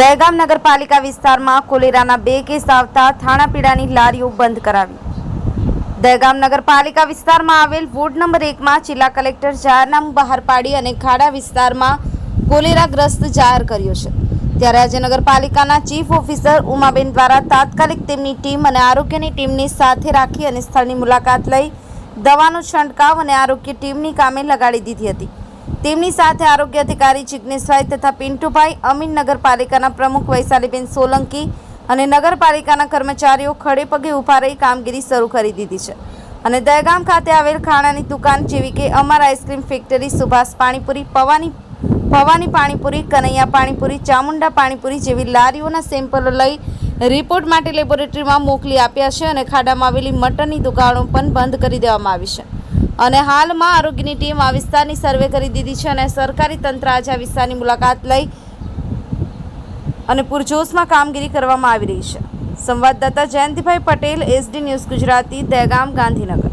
દહેગામ નગરપાલિકા વિસ્તારમાં કોલેરાના બે કેસ આવતા થાણાપીડાની લારીઓ બંધ કરાવી. દહેગામ નગરપાલિકા વિસ્તારમાં આવેલ વોર્ડ નંબર એકમાં જિલ્લા કલેક્ટર જાહેરનામું બહાર પાડી અને ખાડા વિસ્તારમાં કોલેરાગ્રસ્ત જાહેર કર્યો છે. ત્યારે આજે નગરપાલિકાના ચીફ ઓફિસર ઉમાબેન દ્વારા તાત્કાલિક તેમની ટીમ અને આરોગ્યની ટીમની સાથે રાખી અને સ્થળની મુલાકાત લઈ દવાનો છંટકાવ અને આરોગ્ય ટીમની કામે લગાડી દીધી હતી. તેમની સાથે આરોગ્ય અધિકારી જિજ્ઞેશભાઈ તથા પિન્ટુભાઈ અમીન નગરપાલિકાના પ્રમુખ વૈશાલીબેન સોલંકી અને નગરપાલિકાના કર્મચારીઓ ખડે પગે ઊભા રહી કામગીરી શરૂ કરી દીધી છે. અને દહેગામ ખાતે આવેલ ખાણાની દુકાન જેવી કે Amar ice cream factory, Subhash panipuri, Pavani Bhavani panipuri, Kanaiya panipuri, Chamunda panipuri જેવી લારીઓના સેમ્પલો લઈ રિપોર્ટ માટે લેબોરેટરીમાં મોકલી આપ્યા છે અને ખાડામાં આવેલી મટનની દુકાનો પણ બંધ કરી દેવામાં આવી છે. અને હાલમાં આરોગ્યની ટીમ આ વિસ્તારની સર્વે કરી દીધી છે અને સરકારી તંત્ર આજે આ વિસ્તારની મુલાકાત લઈ અને પૂરજોશમાં કામગીરી કરવામાં આવી રહી છે. સંવાદદાતા જયંતિભાઈ પટેલ, એસડી ન્યૂઝ ગુજરાતી, દહેગામ, ગાંધીનગર.